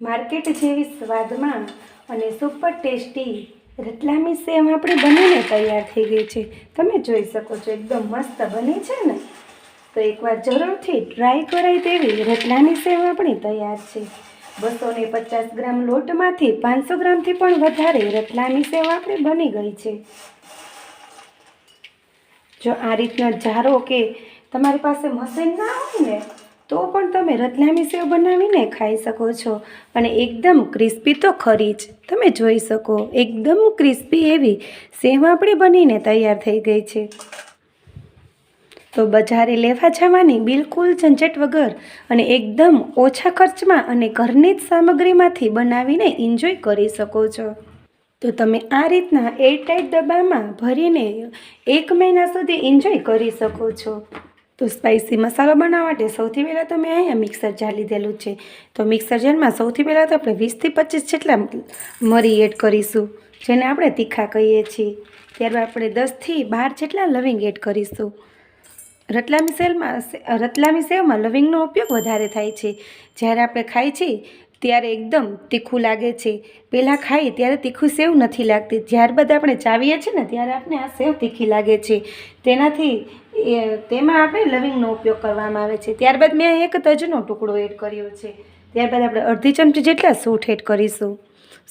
Market જેવી સ્વાદમાં અને સુપર ટેસ્ટી રતલામી સેવ આપણી બનીને તૈયાર થઈ ગઈ છે. તમે જોઈ શકો છો, એકદમ મસ્ત બની છે ને? તો એકવાર જરૂરથી ટ્રાય કરાય તેવી રતલામી સેવ આપણી તૈયાર છે. બસો ને પચાસ ગ્રામ લોટમાંથી પાંચસો ગ્રામથી પણ વધારે રતલામી સેવ આપણી બની ગઈ છે. જો આ રીતનો જારો કે તમારી પાસે મશીન ના હોય ને તો પણ તમે રતલામી સેવ બનાવીને ખાઈ શકો છો. અને એકદમ ક્રિસ્પી તો ખરી જ. તમે જોઈ શકો, એકદમ ક્રિસ્પી એવી સેવ આપણી બનીને તૈયાર થઈ ગઈ છે. તો બજારે લેવા જવાની બિલકુલ ઝંઝટ વગર અને એકદમ ઓછા ખર્ચમાં અને ઘરની જ સામગ્રીમાંથી બનાવીને એન્જોય કરી શકો છો. તો તમે આ રીતના એરટાઈટ ડબ્બામાં ભરીને એક મહિના સુધી એન્જોય કરી શકો છો. તો સ્પાઇસી મસાલો બનાવવા માટે સૌથી પહેલાં તો મેં અહીંયા મિક્સર જાર લીધેલું છે. તો મિક્સર જારમાં સૌથી પહેલાં તો આપણે વીસથી પચીસ જેટલા મરી એડ કરીશું, જેને આપણે તીખા કહીએ છીએ. ત્યારબાદ આપણે દસથી બાર જેટલા લવિંગ એડ કરીશું. રતલામી સેલમાં રતલામી સેવમાં લવિંગનો ઉપયોગ વધારે થાય છે. જ્યારે આપણે ખાઈ છીએ, ત્યારે એકદમ તીખું લાગે છે. પહેલાં ખાઈએ ત્યારે તીખું સેવ નથી લાગતી. ત્યારબાદ આપણે ચાવીએ છીએ ને, ત્યારે આપણે આ સેવ તીખી લાગે છે. તેનાથી એ તેમાં આપણે લવિંગનો ઉપયોગ કરવામાં આવે છે. ત્યારબાદ મેં એક તજનો ટુકડો એડ કર્યો છે. ત્યારબાદ આપણે અડધી ચમચી જેટલા સૂઠ એડ કરીશું.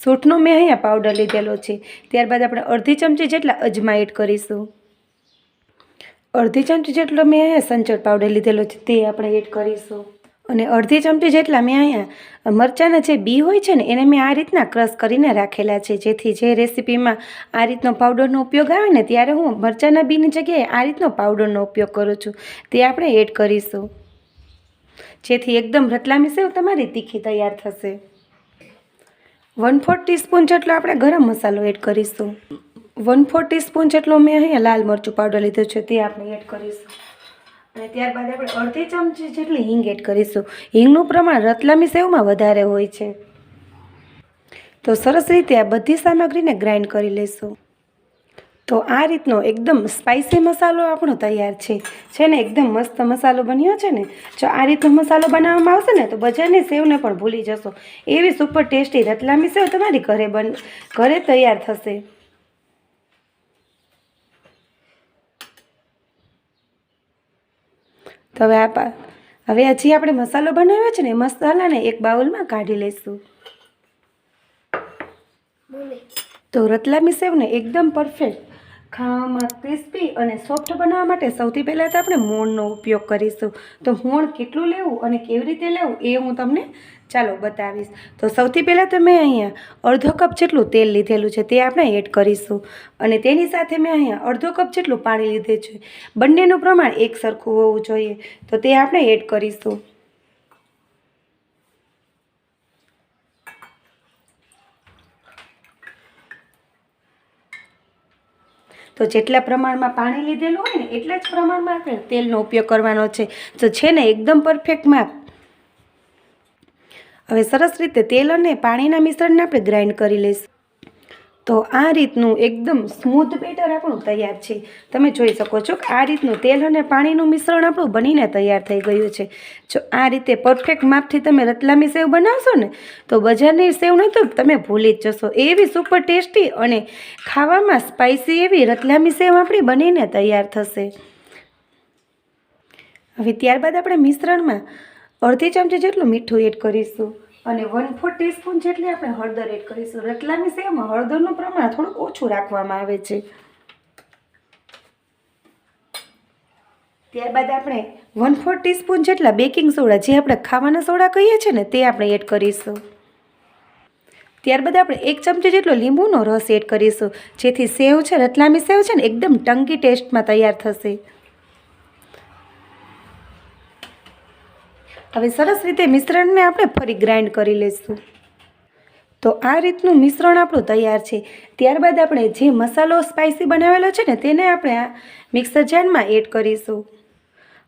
સૂઠનો મેં અહીંયા પાવડર લીધેલો છે. ત્યારબાદ આપણે અડધી ચમચી જેટલા અજમા એડ કરીશું. અડધી ચમચી જેટલો મેં અહીંયા સંચર પાવડર લીધેલો છે, તે આપણે એડ કરીશું. અને અડધી ચમચી જેટલા મેં અહીંયા મરચાંના જે બી હોય છે ને, એને મેં આ રીતના ક્રશ કરીને રાખેલા છે. જેથી જે રેસીપીમાં આ રીતનો પાવડરનો ઉપયોગ આવે ને, ત્યારે હું મરચાંના બીની જગ્યાએ આ રીતનો પાવડરનો ઉપયોગ કરું છું. તે આપણે એડ કરીશું. જેથી એકદમ રતલામી સેવ તમારી તીખી તૈયાર થશે. વન ફોર ટીસ્પૂન જેટલો આપણે ગરમ મસાલો એડ કરીશું. વન ફોર ટીસ્પૂન જેટલો મેં અહીંયા લાલ મરચું પાવડર લીધો છે, તે આપણે એડ કરીશું. અને ત્યારબાદ આપણે અડધી ચમચી જેટલી હિંગ એડ કરીશું. હિંગનું પ્રમાણ રતલામી સેવમાં વધારે હોય છે. તો સરસ રીતે આ બધી સામગ્રીને ગ્રાઇન્ડ કરી લઈશું. તો આ રીતનો એકદમ સ્પાઇસી મસાલો આપણો તૈયાર છે. છે ને એકદમ મસ્ત મસાલો બન્યો છે ને, જો આ રીતનો મસાલો બનાવવામાં આવશે ને, તો બજારની સેવને પણ ભૂલી જશો. એવી સુપર ટેસ્ટી રતલામી સેવ તમારી ઘરે બન, ઘરે તૈયાર થશે. તો હવે આ હવે હજી આપણે મસાલો બનાવ્યો છે ને મસાલાને એક બાઉલમાં કાઢી લઈશું તો રતલામી સેવને એકદમ પરફેક્ટ ખાવામાં ક્રિસ્પી અને સોફ્ટ બનાવવા માટે સૌથી પહેલાં તો આપણે મોણનો ઉપયોગ કરીશું. તો મોણ કેટલું લેવું અને કેવી રીતે લેવું એ હું તમને ચાલો બતાવીશ. તો સૌથી પહેલાં તો મેં અહીંયા અડધો કપ જેટલું તેલ લીધેલું છે તે આપણે એડ કરીશું. અને તેની સાથે મેં અહીંયા અડધો કપ જેટલું પાણી લીધે છે. બંનેનું પ્રમાણ એક સરખું હોવું જોઈએ. તો તે આપણે એડ કરીશું. તો જેટલા પ્રમાણમાં પાણી લીધેલું હોય ને એટલા જ પ્રમાણમાં આપણે તેલનો ઉપયોગ કરવાનો છે. તો છે ને એકદમ પરફેક્ટ માપ. હવે સરસ રીતે તેલ અને પાણીના મિશ્રણને આપણે ગ્રાઇન્ડ કરી લઈશું. તો આ રીતનું એકદમ સ્મૂથ બેટર આપણું તૈયાર છે. તમે જોઈ શકો છો કે આ રીતનું તેલ અને પાણીનું મિશ્રણ આપણું બનીને તૈયાર થઈ ગયું છે. જો આ રીતે પરફેક્ટ માપથી તમે રતલામી સેવ બનાવશો ને, તો બજારની સેવ નહીં તો તમે ભૂલી જ જશો. એવી સુપર ટેસ્ટી અને ખાવામાં સ્પાઇસી એવી રતલામી સેવ આપણી બનીને તૈયાર થશે. હવે ત્યારબાદ આપણે મિશ્રણમાં અડધી ચમચી જેટલું મીઠું એડ કરીશું. અને વન ફોર ટીસ્પૂન જેટલી આપણે હળદર એડ કરીશું. રતલામી સેવમાં હળદરનું પ્રમાણ થોડુંક ઓછું રાખવામાં આવે છે. ત્યારબાદ આપણે વન ફોર ટીસ્પૂન જેટલા બેકિંગ સોડા, જે આપણે ખાવાના સોડા કહીએ છીએ ને, તે આપણે એડ કરીશું. ત્યારબાદ આપણે એક ચમચી જેટલો લીંબુનો રસ એડ કરીશું, જેથી સેવ છે, રતલામી સેવ છે ને, એકદમ ટંકી ટેસ્ટમાં તૈયાર થશે. હવે સરસ રીતે મિશ્રણને આપણે ફરી ગ્રાઇન્ડ કરી લઈશું તો આ રીતનું મિશ્રણ આપણું તૈયાર છે. ત્યારબાદ આપણે જે મસાલો સ્પાઇસી બનાવેલો છે ને તેને આપણે આ મિક્સર જારમાં એડ કરીશું.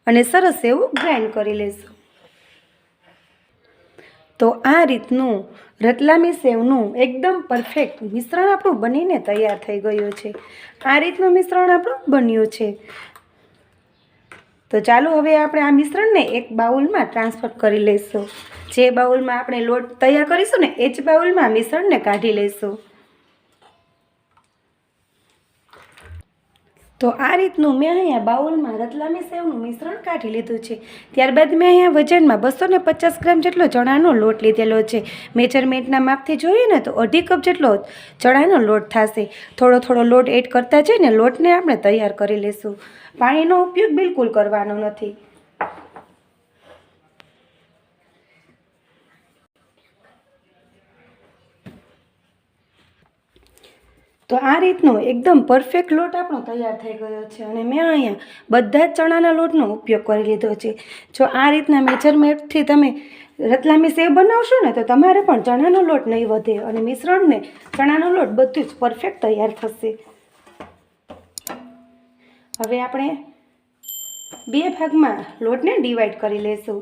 અને સરસ એવું ગ્રાઇન્ડ કરી લઈશું તો આ રીતનું રતલામી સેવનું એકદમ પરફેક્ટ મિશ્રણ આપણું બનીને તૈયાર થઈ ગયું છે. આ રીતનું મિશ્રણ આપણું બન્યું છે. તો ચાલો હવે આપણે આ મિશ્રણને એક બાઉલમાં ટ્રાન્સફર કરી લઈશું. જે બાઉલમાં આપણે લોટ તૈયાર કરીશું ને, એ જ બાઉલમાં મિશ્રણને કાઢી લઈશું. તો આ રીતનું મેં અહીંયા બાઉલમાં રતલામી સેવનું મિશ્રણ કાઢી લીધું છે. ત્યારબાદ મેં અહીંયા વજનમાં બસો ને પચાસ ગ્રામ જેટલો ચણાનો લોટ લીધેલો છે. મેજરમેન્ટના માપથી જોઈએ ને તો અઢી કપ જેટલો ચણાનો લોટ થશે. થોડો થોડો લોટ એડ કરતા જઈને લોટને આપણે તૈયાર કરી લઈશું. પાણીનો ઉપયોગ બિલકુલ કરવાનો નથી. તો આ રીતનો એકદમ પરફેક્ટ લોટ આપણો તૈયાર થઈ ગયો છે અને મેં અહીંયા બધા જ ચણાના લોટનો ઉપયોગ કરી લીધો છે. જો આ રીતના મેજરમેન્ટથી તમે રતલામી સેવ બનાવશો ને તો તમારે પણ ચણાનો લોટ નહીં વધે અને મિશ્રણને ચણાનો લોટ બધું જ પરફેક્ટ તૈયાર થશે. હવે આપણે બે ભાગમાં લોટને ડિવાઈડ કરી લઈશું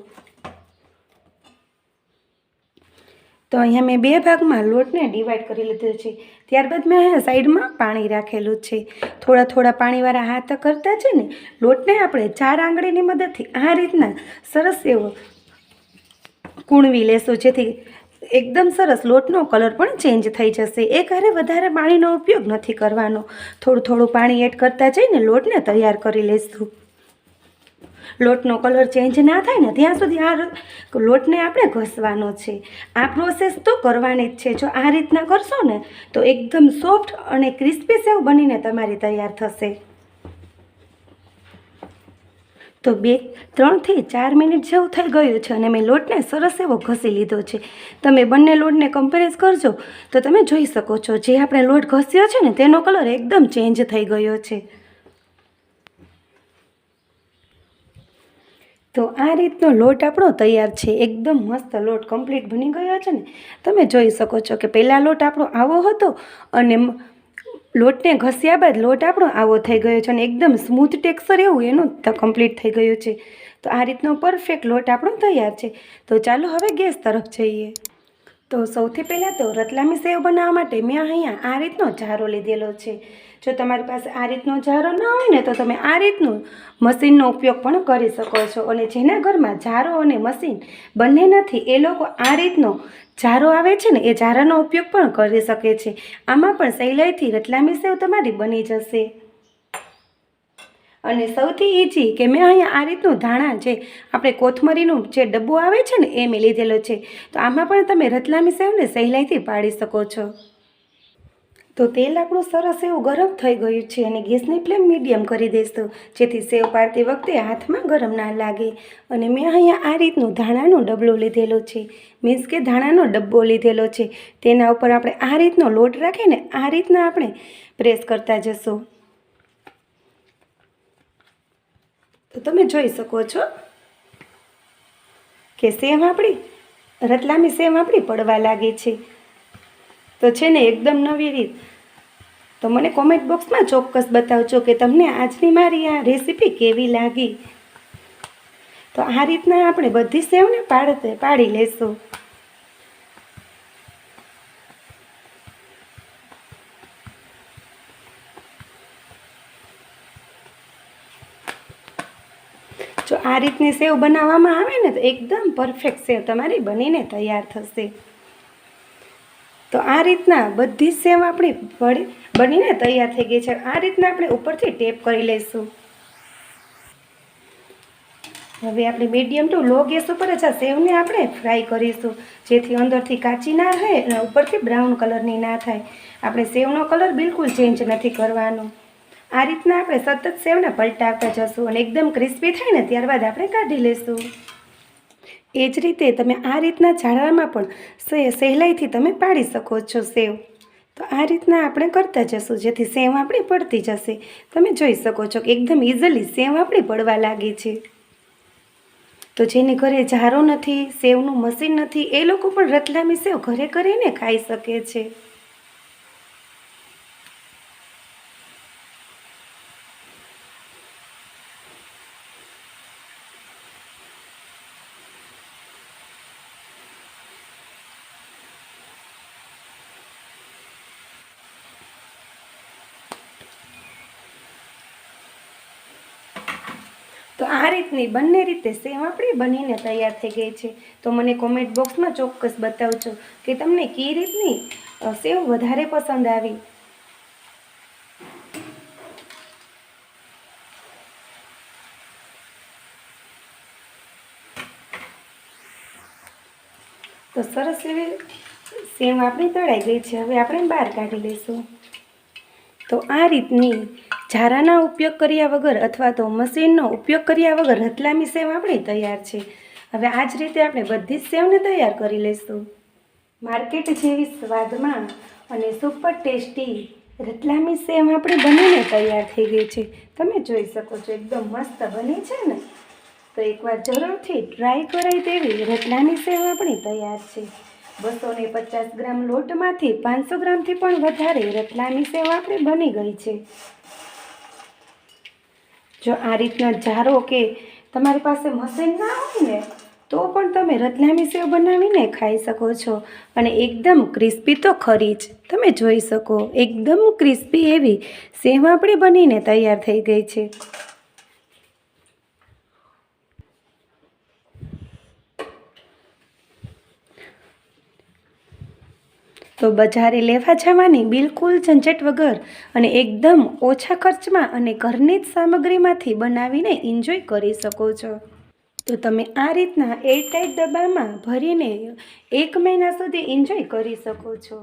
તો અહીંયા મેં બે ભાગમાં લોટને ડિવાઈડ કરી લીધો છે. ત્યારબાદ મેં અહીંયા સાઈડમાં પાણી રાખેલું છે. થોડા થોડા પાણીવાળા હાથ કરતા છે ને, લોટને આપણે ચાર આંગળીની મદદથી આ રીતના સરસ એવો કૂણવી લેશું, જેથી એકદમ સરસ લોટનો કલર પણ ચેન્જ થઈ જશે. એક હારે વધારે પાણીનો ઉપયોગ નથી કરવાનો. થોડું થોડું પાણી એડ કરતા જઈને લોટને તૈયાર કરી લઈશું લોટનો કલર ચેન્જ ના થાય ને, ત્યાં સુધી આ લોટને આપણે ઘસવાનો છે. આ પ્રોસેસ તો કરવાની જ છે. જો આ રીતના કરશો ને, તો એકદમ સોફ્ટ અને ક્રિસ્પી સેવ બનીને તમારી તૈયાર થશે. તો બે, ત્રણથી ચાર મિનિટ જેવું થઈ ગયું છે અને મેં લોટને સરસ એવો ઘસી લીધો છે. તમે બંને લોટને કમ્પેરિઝ કરજો, તો તમે જોઈ શકો છો. જે આપણે લોટ ઘસ્યો છે ને, તેનો કલર એકદમ ચેન્જ થઈ ગયો છે. તો આ રીતનો લોટ આપણો તૈયાર છે. એકદમ મસ્ત લોટ કમ્પ્લીટ બની ગયો છે ને. તમે જોઈ શકો છો કે પહેલાં લોટ આપણો આવો હતો અને લોટને ઘસ્યા બાદ લોટ આપણો આવો થઈ ગયો છે અને એકદમ સ્મૂથ ટેક્સચર એવું એનું કમ્પ્લીટ થઈ ગયું છે. તો આ રીતનો પરફેક્ટ લોટ આપણો તૈયાર છે. તો ચાલો હવે ગેસ તરફ જઈએ. તો સૌથી પહેલાં તો રતલામી સેવ બનાવવા માટે મેં અહીંયા આ રીતનો જારો લીધેલો છે. જો તમારી પાસે આ રીતનો જારો ન હોય ને તો તમે આ રીતનું મશીનનો ઉપયોગ પણ કરી શકો છો. અને જેના ઘરમાં જારો અને મશીન બંને નથી, એ લોકો આ રીતનો જારો આવે છે ને, એ જારાનો ઉપયોગ પણ કરી શકે છે. આમાં પણ સહેલાઈથી રતલામી સેવ તમારી બની જશે. અને સૌથી ઈજી કે મેં અહીંયા આ રીતનું ધાણા જે આપણે કોથમરીનું જે ડબ્બો આવે છે ને, એ મેં લીધેલો છે. તો આમાં પણ તમે રતલામી સેવને સહેલાઈથી પાડી શકો છો. તો તેલ આપણું સરસ એવું ગરમ થઈ ગયું છે અને ગેસની ફ્લેમ મીડિયમ કરી દઈશું જેથી સેવ પાડતી વખતે હાથમાં ગરમ ના લાગે. અને મેં અહીંયા આ રીતનું ધાણાનો ડબલો લીધેલો છે. મીન્સ કે ધાણાનો ડબ્બો લીધેલો છે. તેના ઉપર આપણે આ રીતનો લોટ રાખીને આ રીતના આપણે પ્રેસ કરતા જશું. તો તમે જોઈ શકો છો કે સેવ આપણી, રતલામી સેવ આપણી પડવા લાગી છે. તો છે ને એકદમ નવી રીત. તો મને કોમેન્ટ બોક્સમાં ચોક્કસ બતાવજો કે તમને આજની મારી આ રેસીપી કેવી લાગી. તો આ રીતના આપણે બધી સેવને પાડતે, પાડી લેશું. આ રીતની સેવ બનાવવામાં આવે ને તો એકદમ પરફેક્ટ સેવ તમારી બનીને તૈયાર થશે. તો આ રીતના બધી સેવ આપણી બનીને તૈયાર થઈ ગઈ છે. આ રીતના આપણે ઉપરથી ટેપ કરી લઈશું. હવે આપણે મીડિયમ ટુ લો ગેસ ઉપર જ આ સેવને આપણે ફ્રાય કરીશું. જેથી અંદરથી કાચી ના રહે અને ઉપરથી બ્રાઉન કલરની ના થાય. આપણે સેવનો કલર બિલકુલ ચેન્જ નથી કરવાનો. આ રીતના આપણે સતત સેવને પલટાવતા જશું અને એકદમ ક્રિસ્પી થાય ને ત્યારબાદ આપણે કાઢી લઈશું એ જ રીતે તમે આ રીતના ઝાડવામાં પણ સહેલાઈથી તમે પાડી શકો છો સેવ. તો આ રીતના આપણે કરતા જશું, જેથી સેવ આપણી પડતી જશે. તમે જોઈ શકો છો કે એકદમ ઇઝીલી સેવ આપણી પડવા લાગી છે. તો જેને ઘરે ઝારો નથી, સેવનું મશીન નથી, એ લોકો પણ રતલામી સેવ ઘરે કરીને ખાઈ શકે છે. તો આ રીતની બંને રીતે સેમ આપણી બનીને તૈયાર થઈ ગઈ છે. તો મને કોમેન્ટ બોક્સમાં ચોક્કસ બતાવજો કે તમને કઈ રીતની સેવ વધારે પસંદ આવી. તો સરસ એવી સેમ આપણી તળાઈ ગઈ છે. હવે આપણે બહાર કાઢી લઈશું. તો આ રીતની ઝારાના ઉપયોગ કર્યા વગર અથવા તો મશીનનો ઉપયોગ કર્યા વગર રતલામી સેવ આપણી તૈયાર છે. હવે આ જ રીતે આપણે બધી જ સેવને તૈયાર કરી લઈશું. માર્કેટ જેવી સ્વાદમાં અને સુપર ટેસ્ટી રતલામી સેવ આપણી બનીને તૈયાર થઈ ગઈ છે. તમે જોઈ શકો છો, એકદમ મસ્ત બની છે ને? તો એકવાર જરૂરથી ટ્રાય કરાય તેવી રતલામી સેવ આપણી તૈયાર છે. બસો ને પચાસ ગ્રામ લોટમાંથી પાંચસો ગ્રામથી પણ વધારે રતલામી સેવ આપણી બની ગઈ છે. જો આ રીતના જારો કે તમારી પાસે મશીન ના હોય ને, તો પણ તમે રતલામી સેવ બનાવીને ખાઈ શકો છો. અને એકદમ ક્રિસ્પી તો ખરી જ. તમે જોઈ શકો, એકદમ ક્રિસ્પી એવી સેવ આપણી બનીને તૈયાર થઈ ગઈ છે. તો બજારે લેવા જવાની બિલકુલ ઝંઝટ વગર અને એકદમ ઓછા ખર્ચમાં અને ઘરની જ સામગ્રીમાંથી બનાવીને એન્જોય કરી શકો છો. તો તમે આ રીતના એરટાઈટ ડબ્બામાં ભરીને એક મહિના સુધી એન્જોય કરી શકો છો.